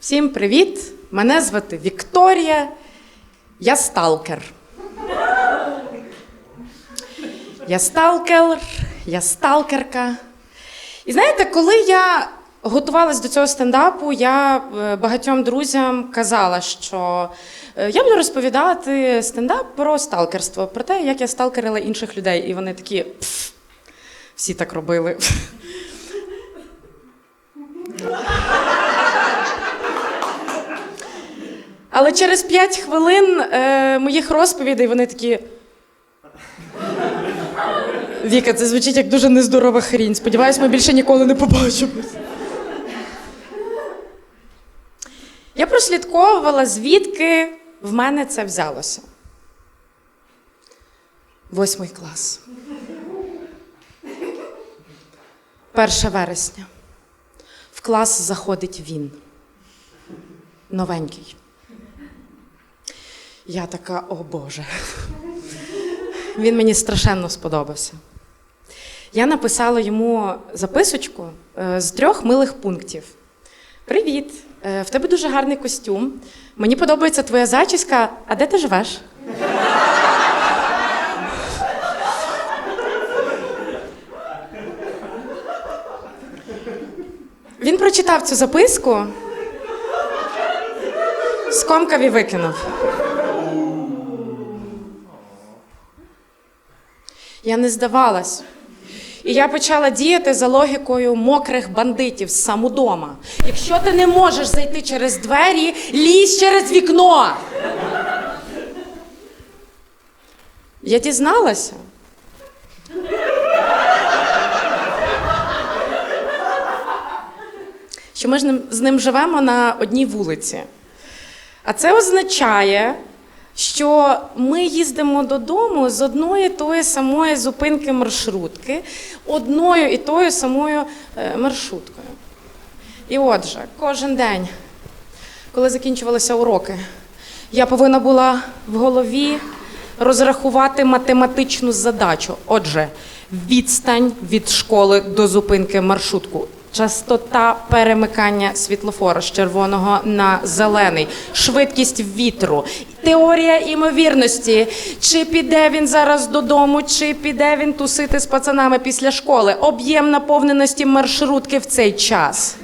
Всім привіт! Мене звати Вікторія. Я сталкер. Я сталкер, я сталкерка. І знаєте, коли я готувалась до цього стендапу, я е, багатьом друзям казала, що е, я буду розповідати стендап про сталкерство, про те, як я сталкерила інших людей. І вони такі. «Пф, всі так робили. Але через 5 хвилин е, моїх розповідей вони такі. Віка, це звучить як дуже нездорова хрінь. Сподіваюсь, ми більше ніколи не побачимось. Я прослідковувала, звідки в мене це взялося. Восьмий клас. 1 вересня. В клас заходить він. Новенький. Я така, о Боже. Він мені страшенно сподобався. Я написала йому записочку е, з трьох милих пунктів. Привіт! е, В тебе дуже гарний костюм. Мені подобається твоя зачіска. А де ти живеш? Він прочитав цю записку, скомкав і викинув. Я не здавалась. І я почала діяти за логікою мокрих бандитів з самодома. Якщо ти не можеш зайти через двері, лізь через вікно. Я дізналася. Що ми з ним живемо на одній вулиці. А це означає, що ми їздимо додому з одної тої самої зупинки маршрутки, одною і тою самою е, маршруткою. І отже, кожен день, коли закінчувалися уроки, я повинна була в голові розрахувати математичну задачу. Отже, відстань від школи до зупинки маршрутку. Частота перемикання світлофора з червоного на зелений, швидкість вітру, теорія імовірності, чи піде він зараз додому, чи піде він тусити з пацанами після школи, об'єм наповненості маршрутки в цей час.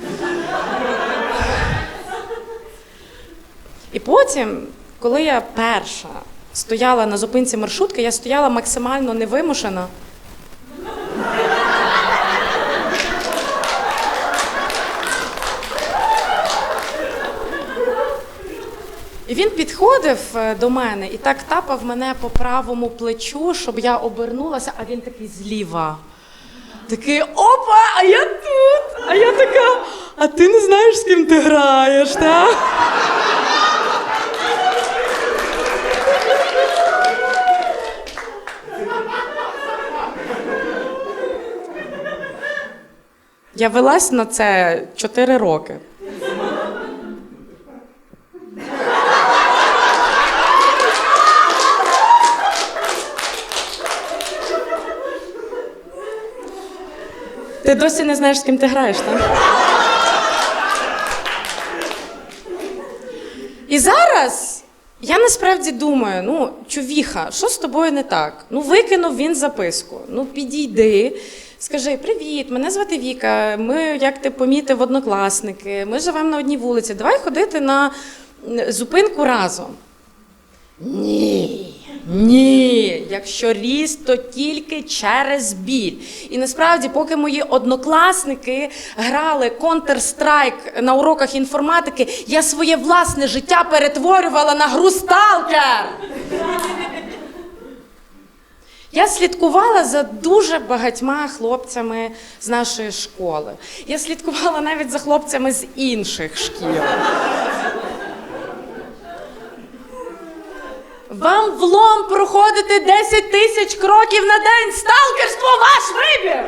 І потім, коли я перша стояла на зупинці маршрутки, я стояла максимально невимушено. Він підходив е, до мене і так тапав мене по правому плечу, щоб я обернулася, а він такий зліва. Такий опа, а я тут. А я така, а ти не знаєш, з ким ти граєш, так? Я велась на це 4 роки. Досі не знаєш, з ким ти граєш, так? І зараз я насправді думаю: ну, чувіха, що з тобою не так? Ну, викинув він записку. Ну, підійди, скажи: привіт, мене звати Віка. Ми, як ти помітив, однокласники, ми живемо на одній вулиці. Давай ходити на зупинку разом. Ні. Ні, якщо ріс, то тільки через біль. І насправді, поки мої однокласники грали Counter-Strike на уроках інформатики, я своє власне життя перетворювала на гру сталкер. Я слідкувала за дуже багатьма хлопцями з нашої школи. Я слідкувала навіть за хлопцями з інших шкіл. Вам влом проходити 10 тисяч кроків на день. Сталкерство ваш вибір!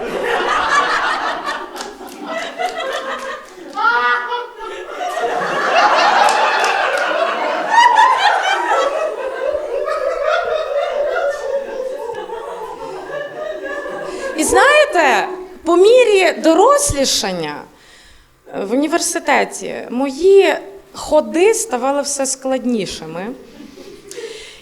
І знаєте, по мірі дорослішання в університеті мої ходи ставали все складнішими.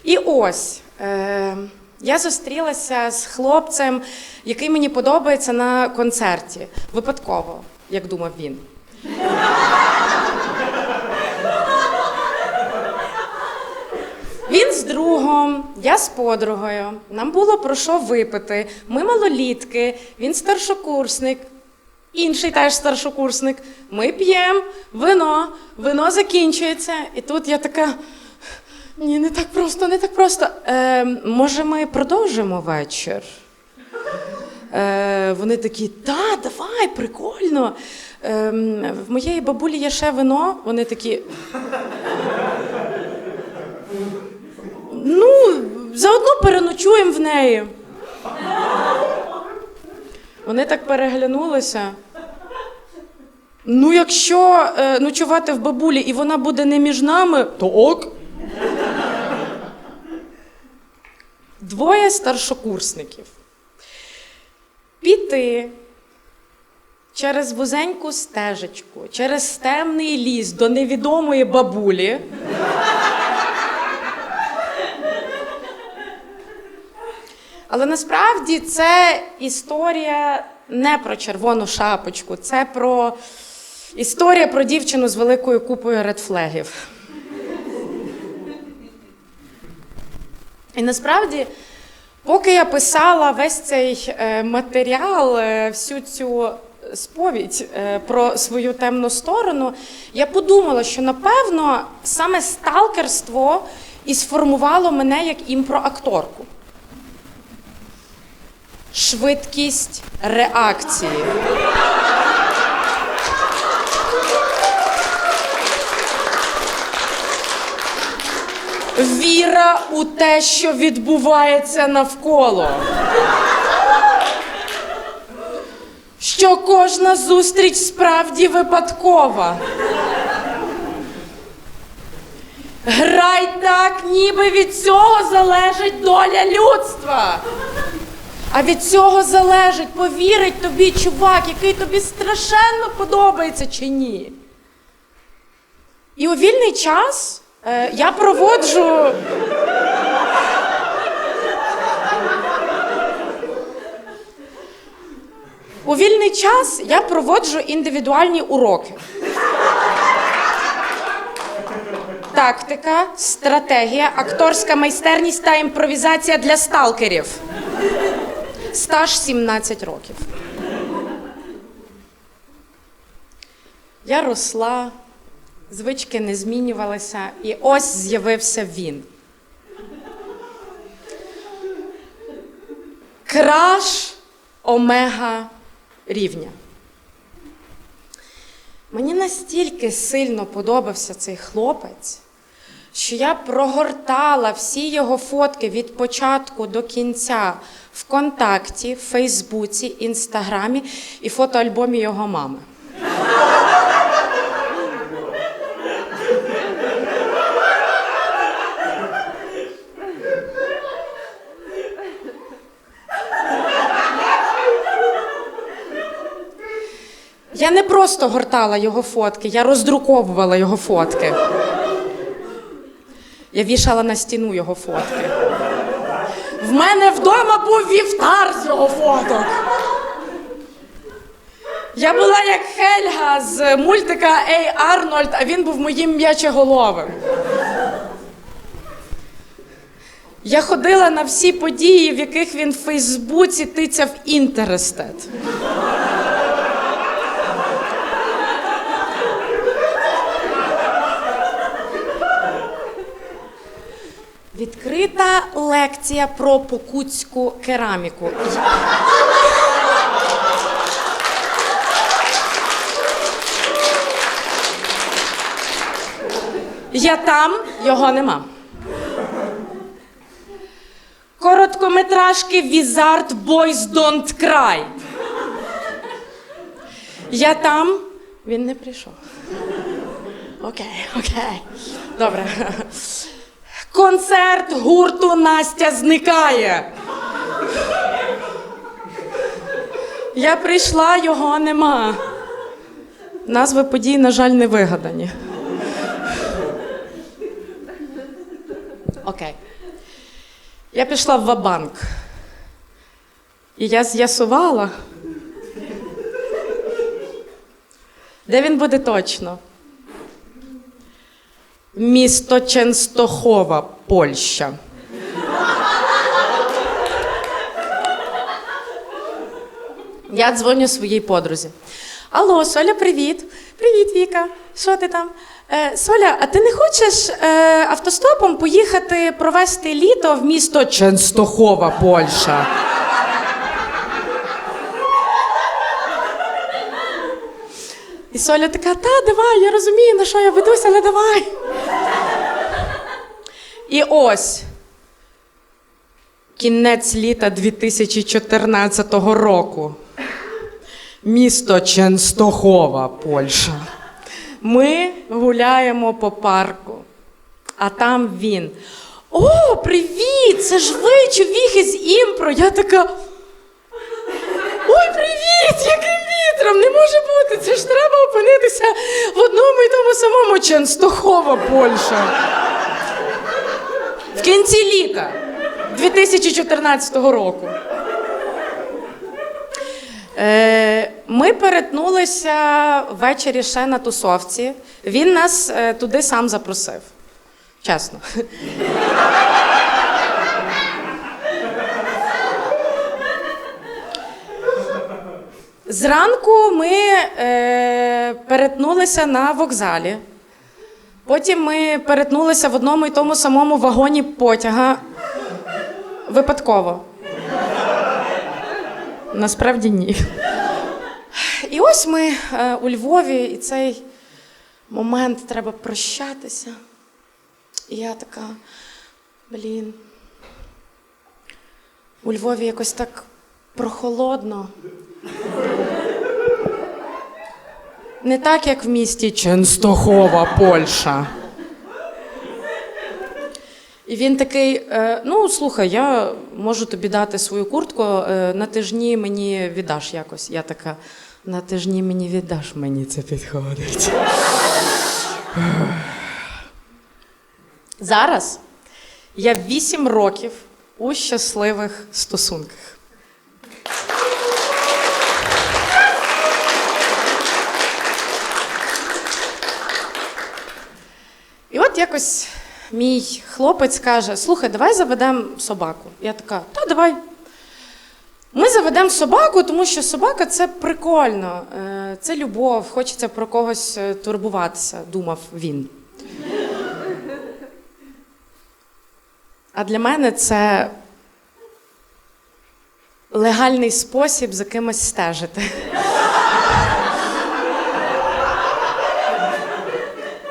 І ось е, я зустрілася з хлопцем, який мені подобається на концерті. Випадково, як думав він. Він з другом, я з подругою. Нам було про що випити. Ми малолітки, він старшокурсник, інший теж старшокурсник. Ми п'ємо вино, вино закінчується. І тут я така. Ні, не так просто, не так просто. Е, може, ми продовжимо вечір? Е, вони такі, та, давай, прикольно. Е, в моєї бабулі є ще вино. Вони такі. Ну, заодно переночуємо в неї. Вони так переглянулися. Ну, якщо е, ночувати в бабулі і вона буде не між нами, то ок. Двоє старшокурсників. Піти через вузеньку стежечку, через темний ліс до невідомої бабулі. Але насправді це історія не про червону шапочку, це про історія про дівчину з великою купою редфлегів. І насправді, поки я писала весь цей е, матеріал, е, всю цю сповідь е, про свою темну сторону, я подумала, що напевно саме сталкерство і сформувало мене як імпроакторку. Швидкість реакції. Віра у те, що відбувається навколо. Що кожна зустріч справді випадкова. Грай так, ніби від цього залежить доля людства. А від цього залежить, повірить тобі чувак, який тобі страшенно подобається чи ні. І у вільний час е, я проводжу. У вільний час я проводжу індивідуальні уроки. Тактика, стратегія, акторська майстерність та імпровізація для сталкерів. Стаж 17 років. Я росла, звички не змінювалися, і ось з'явився він. Краш омега рівня. Мені настільки сильно подобався цей хлопець, що я прогортала всі його фотки від початку до кінця ВКонтакті, Фейсбуці, Інстаграмі і фотоальбомі його мами. Я не просто гортала його фотки, я роздруковувала його фотки. Я вішала на стіну його фотки. В мене вдома був вівтар з його фоток. Я була як Хельга з мультика Ей Арнольд, а він був моїм м'ячеголовим. Я ходила на всі події, в яких він в Фейсбуці тицяв інтерестет. Відкрита лекція про покутську кераміку. Я там, його нема. Короткометражки Wizard Boys Don't Cry. Я там, він не прийшов. Окей, окей. Добре. Концерт гурту Настя зникає. Я прийшла, його нема. Назви подій, на жаль, не вигадані. Окей. Я пішла в Вабанк. І я з'ясувала, де він буде точно. Місто Ченстохова, Польща. Я дзвоню своїй подрузі. Алло, Соля, привіт. Привіт, Віка. Що ти там? Е, Соля, а ти не хочеш е, автостопом поїхати провести літо в місто Ченстохова, Польща? І Соля така, та давай, я розумію, на що я ведуся, але давай. І ось кінець літа 2014 року. Місто Ченстохова, Польща. Ми гуляємо по парку, а там він. О, привіт! Це ж ви, чувіхи з імпро. Я така. Ой, привіт! Яким вітром! Не може бути! Це ж треба опинитися в одному і тому самому Ченстохова, Польща. В кінці літа 2014 року. Е, Ми перетнулися ввечері ще на тусовці. Він нас е, туди сам запросив. Чесно. Зранку ми е, перетнулися на вокзалі. Потім ми перетнулися в одному і тому самому вагоні потяга. Випадково. Насправді ні. І ось ми е, у Львові, і цей момент треба прощатися. І я така, блін. У Львові якось так прохолодно. Не так, як в місті Ченстохова, Польща. І він такий: е, ну, слухай, я можу тобі дати свою куртку, е, на тижні мені віддаш якось. Я така, на тижні мені віддаш, мені це підходить. Зараз я 8 років у щасливих стосунках. Якось мій хлопець каже: слухай, давай заведемо собаку. Я така, та давай. Ми заведемо собаку, тому що собака це прикольно, е, це любов, хочеться про когось е, турбуватися, думав він. А для мене це легальний спосіб за кимось стежити.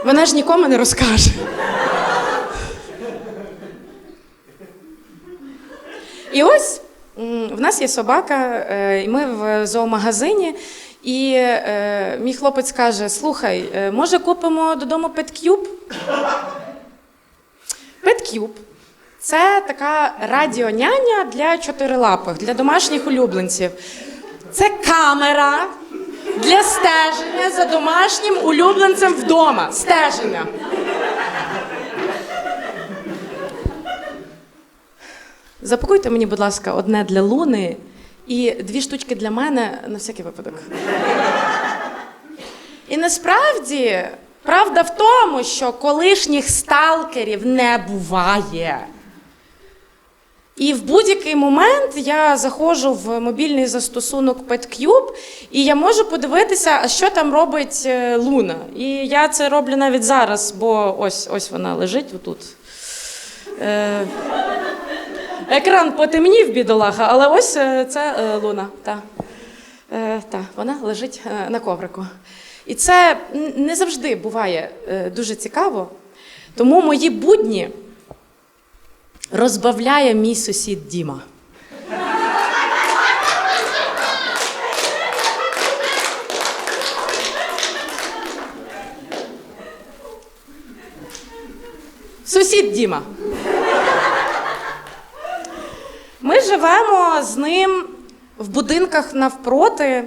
Вона ж нікому не розкаже. І ось в нас є собака, е, і ми в зоомагазині. І е, мій хлопець каже: слухай, е, може купимо додому петкюб? Петкюб це така радіоняня для чотирилапих, для домашніх улюбленців. Це камера для стеження за домашнім улюбленцем вдома. Стеження. Запакуйте мені, будь ласка, одне для Луни і дві штучки для мене на всякий випадок. І насправді правда в тому, що колишніх сталкерів не буває. І в будь-який момент я заходжу в мобільний застосунок PetCube, і я можу подивитися, а що там робить е, Луна. І я це роблю навіть зараз, бо ось ось вона лежить отут. Е, екран потемнів, бідолаха, але ось е, це е, Луна. Та. Е, та, вона лежить на коврику. І це не завжди буває дуже цікаво. Тому мої будні розбавляє мій сусід Діма. Сусід Діма. Ми живемо з ним в будинках навпроти,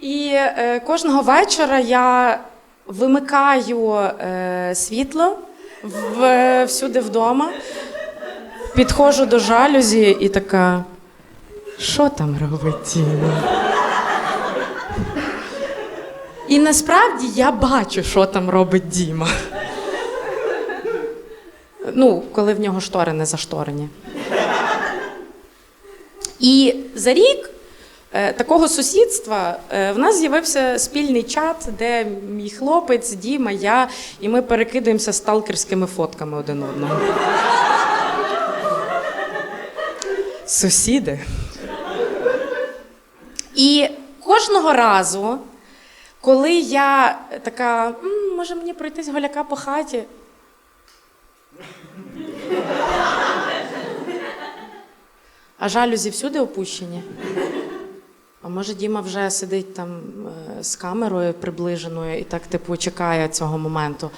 і е, кожного вечора я вимикаю е, світло в, всюди вдома, підходжу до жалюзі і така. Що там Діма? І насправді я бачу, що там робить Діма. Ну, коли в нього штори не зашторені. І за рік е, такого сусідства е, в нас з'явився спільний чат, де мій хлопець, Діма, я, і ми перекидаємося сталкерськими фотками один одного. Сусіди. І кожного разу, коли я така, «М, може мені пройтись голяка по хаті. А жалюзі всюди опущені. А може, Діма вже сидить там е, з камерою приближеною і так, типу, чекає цього моменту.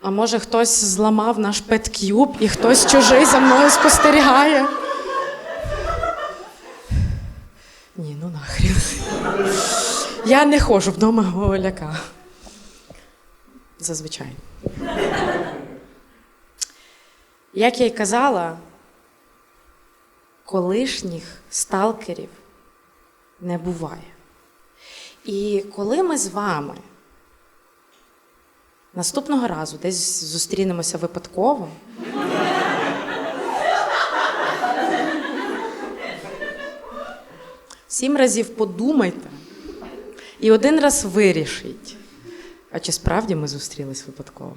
А може хтось зламав наш петкюб і хтось чужий за мною спостерігає. Ні, ну нахрін. Я не ходжу вдома голяка. Зазвичай. Як я й казала, колишніх сталкерів не буває. І коли ми з вами наступного разу десь зустрінемося випадково, сім разів подумайте і один раз вирішіть, а чи справді ми зустрілись випадково.